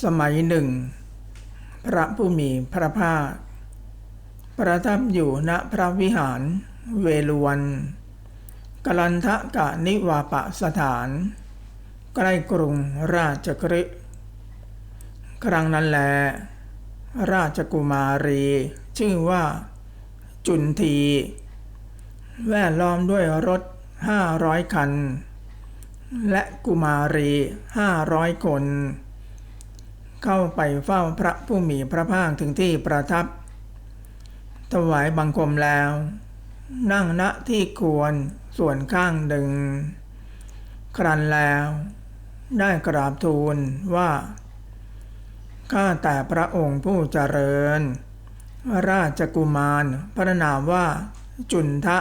สมัยหนึ่ง พระผู้มีพระภาค ประทับอยู่ณพระวิหารเวฬุวันกลันทะกะนิวาปะสถาน ใกล้กรุงราชกฤครั้งนั้นแล ราชกุมารี ชื่อว่า จุนที แวดล้อมด้วยรถห้าร้อยคัน และกุมารีห้าร้อยคน เข้าไปเฝ้าพระผู้มีพระภาคถึงที่ประทับ ถวายบังคมแล้ว นั่งณที่ควรส่วนข้างหนึ่งครันแล้ว ได้กราบทูลว่า ข้าแต่พระองค์ผู้เจริญ ราชกุมารพระนามว่าจุนทะ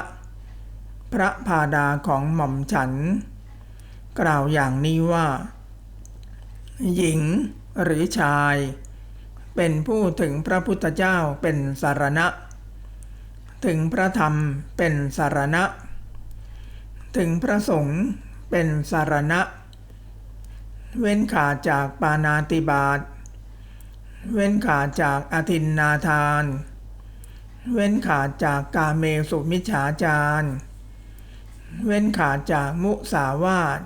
พระพาดาของหม่อมฉัน กล่าวอย่างนี้ว่า หญิง หรือชาย เป็นผู้ถึงพระพุทธเจ้าเป็นสารณะ ถึงพระธรรมเป็นสารณะ ถึงพระสงฆ์เป็นสารณะ เว้นขาดจากปานาติบาตเว้นขาดจากอธินนาทาน เว้นขาดจากกาเมสุมิจฉาจารเว้นขาดจากมุสาวาท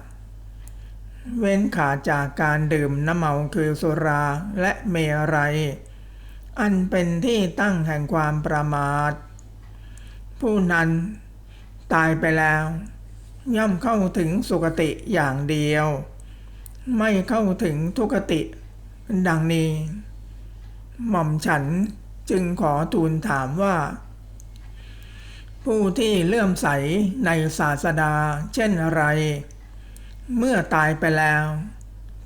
เว้นขาดจากการดื่มน้ำเมาคือสุราและเมรัย อันเป็นที่ตั้งแห่งความประมาท ผู้นั้นตายไปแล้ว ย่อมเข้าถึงสุคติอย่างเดียว ไม่เข้าถึงทุกติดังนี้ หม่อมฉันจึงขอทูลถามว่า ผู้ที่เลื่อมใสในศาสดาเช่นไร เมื่อตายไปแล้ว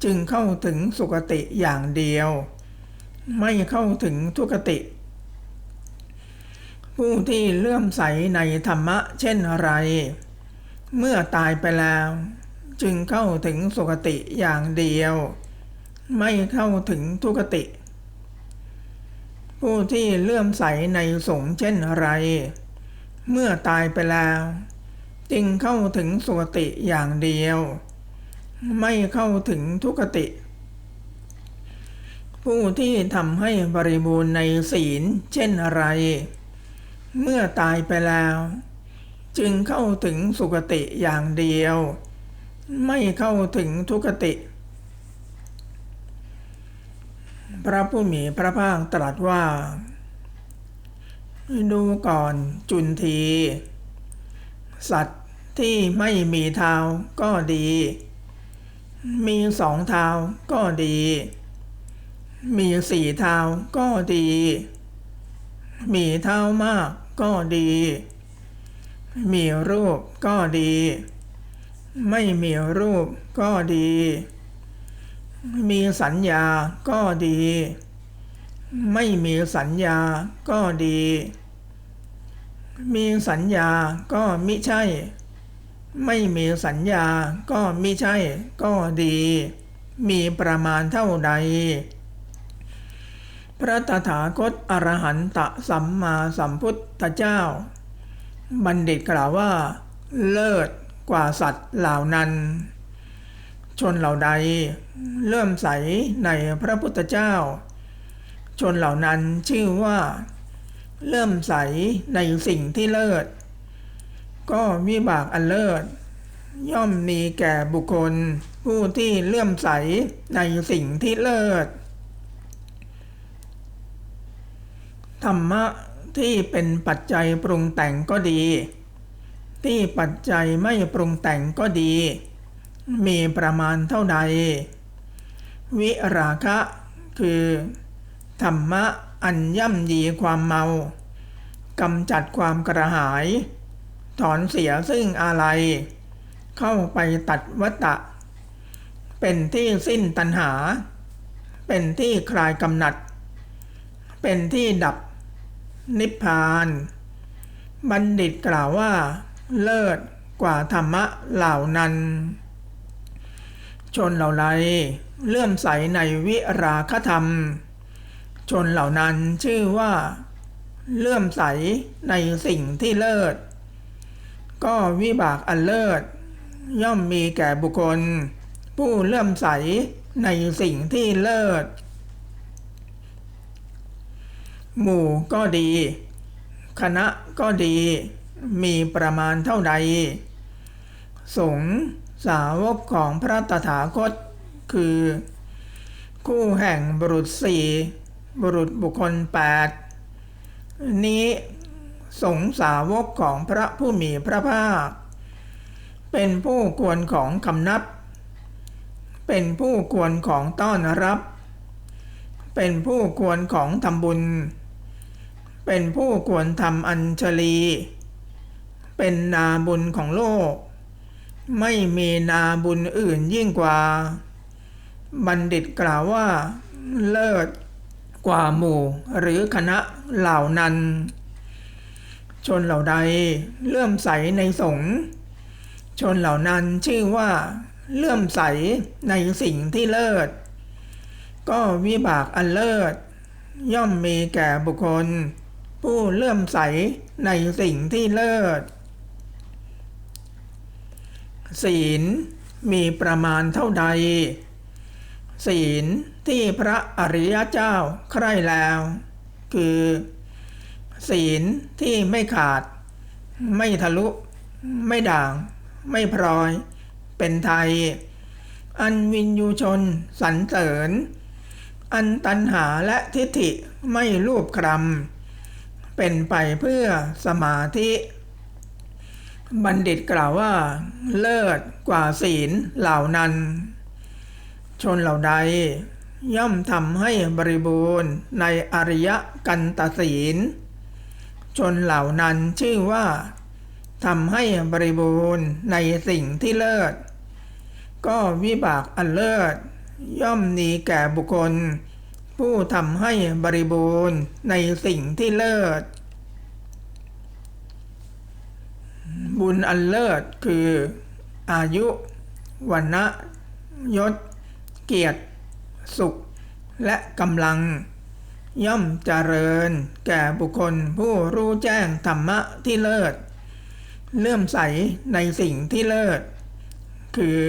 จึงเข้าถึงสุคติอย่างเดียว ไม่เข้าถึงทุกติ ผู้ที่เลื่อมใสในธรรมะเช่นไร เมื่อตายไปแล้ว จึงเข้าถึงสุคติอย่างเดียว ไม่เข้าถึงทุกติ ผู้ที่เลื่อมใสในสงฆ์เช่นไร เมื่อตายไปแล้ว จึงเข้าถึงสุคติอย่างเดียว ไม่เข้าถึงทุกติ ผู้ที่ทำให้บริบูรณ์ในศีลเช่นอะไร เมื่อตายไปแล้ว จึงเข้าถึงสุคติอย่างเดียว ไม่เข้าถึงทุกติ พระผู้มีพระภาคตรัสว่า ดูก่อนจุนที สัตว์ที่ไม่มีเท้าก็ดี มีสองเท้าก็ดี มีสี่เท้าก็ดี มีเท้ามากก็ดี มีรูปก็ดี ไม่มีรูปก็ดี มีสัญญาก็ดี ไม่มีสัญญาก็ดี มีสัญญาก็มิใช่ ไม่มีสัญญาก็มิใช่ก็ดี มีประมาณเท่าใด พระตถาคตอรหันตสัมมาสัมพุทธเจ้า บัณฑิตกล่าวว่า เลิศกว่าสัตว์เหล่านั้น ชนเหล่าใดเริ่อมใสในพระพุทธเจ้า ชนเหล่านั้นชื่อว่าเริ่อมใสในสิ่งที่เลิศ ก็วิบากอันเลิศ ย่อมมีแก่บุคคล ผู้ที่เลื่อมใสในสิ่งที่เลิศ ธรรมะที่เป็นปัจจัยปรุงแต่งก็ดี ที่ปัจจัยไม่ปรุงแต่งก็ดี มีประมาณเท่าใด วิราคะคือ ธรรมะอันย่ำยีความเมากำจัดความกระหาย ถอนเสียซึ่งอะไร เข้าไปตัดวัตตะ เป็นที่สิ้นตัณหา เป็นที่คลายกำหนัด เป็นที่ดับนิพพาน บัณฑิตกล่าวว่า เลิศกว่าธรรมะเหล่านั้น ชนเหล่าไรเลื่อมใสในวิราคธรรม ชนเหล่านั้นชื่อว่า เลื่อมใสในสิ่งที่เลิศ ก็วิบากอันเลิศ ย่อมมีแก่บุคคล ผู้เลื่อมใสในสิ่งที่เลิศ หมู่ก็ดี คณะก็ดี มีประมาณเท่าใด สงสาวกของพระตถาคต คือ คู่แห่งบุรุษสี่บุรุษบุคคลแปดนี้ สงสาวกของพระผู้มีพระภาค เป็นผู้ควรของคำนับ เป็นผู้ควรของต้อนรับ เป็นผู้ควรของทำบุญ เป็นผู้ควรทำอัญชลี เป็นนาบุญของโลก ไม่มีนาบุญอื่นยิ่งกว่า บัณฑิตกล่าวว่าเลิศกว่าหมู่หรือคณะเหล่านั้น ชนเหล่าใดเลื่อมใสในสงฆ์ชนเหล่านั้นชื่อว่าเลื่อมใสในสิ่งที่เลิศ ก็วิบากอันเลิศ ย่อมมีแก่บุคคล ผู้เลื่อมใสในสิ่งที่เลิศ ศีลมีประมาณเท่าใด ศีลที่พระอริยเจ้าใคร่แล้ว คือ ศีลที่ไม่ขาด ไม่ทะลุ ไม่ด่าง ไม่พลอย เป็นไทย อันวินยูชนสรรเสริญ อันตัณหาและทิฏฐิไม่รูปครำเป็นไปเพื่อสมาธิ บัณฑิตกล่าวว่า เลิศกว่าศีลเหล่านั้น ชนเหล่าใดย่อมทำให้บริบูรณ์ในอริยกันตศีล ชนเหล่านั้นชื่อว่าทำให้บริบูรณ์ในสิ่งที่เลิศ ก็วิบากอันเลิศ ย่อมมีแก่บุคคล ผู้ทำให้บริบูรณ์ในสิ่งที่เลิศ บุญอันเลิศคืออายุวันนะยศ เกียรติ สุข และกำลัง ย่อมเจริญ แก่บุคคลผู้รู้แจ้งธรรมะที่เลิศ เลื่อมใสในสิ่งที่เลิศ คือ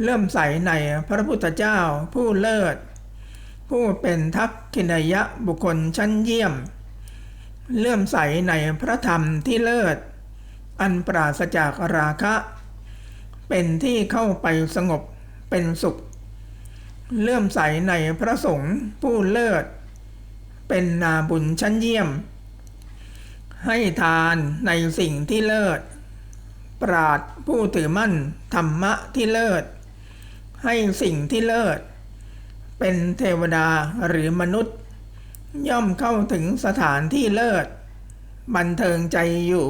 เลื่อมใสในพระพุทธเจ้าผู้เลิศ ผู้เป็นทักขินยะบุคคลชั้นเยี่ยม เลื่อมใสในพระธรรมที่เลิศ อันปราศจากราคะ เป็นที่เข้าไปสงบเป็นสุข เลื่อมใสในพระสงฆ์ผู้เลิศ เป็นนาบุญชั้นเยี่ยม ให้ทานในสิ่งที่เลิศ ปราดผู้ถือมั่นธรรมะที่เลิศ ให้สิ่งที่เลิศ เป็นเทวดาหรือมนุษย์ ย่อมเข้าถึงสถานที่เลิศ บันเทิงใจอยู่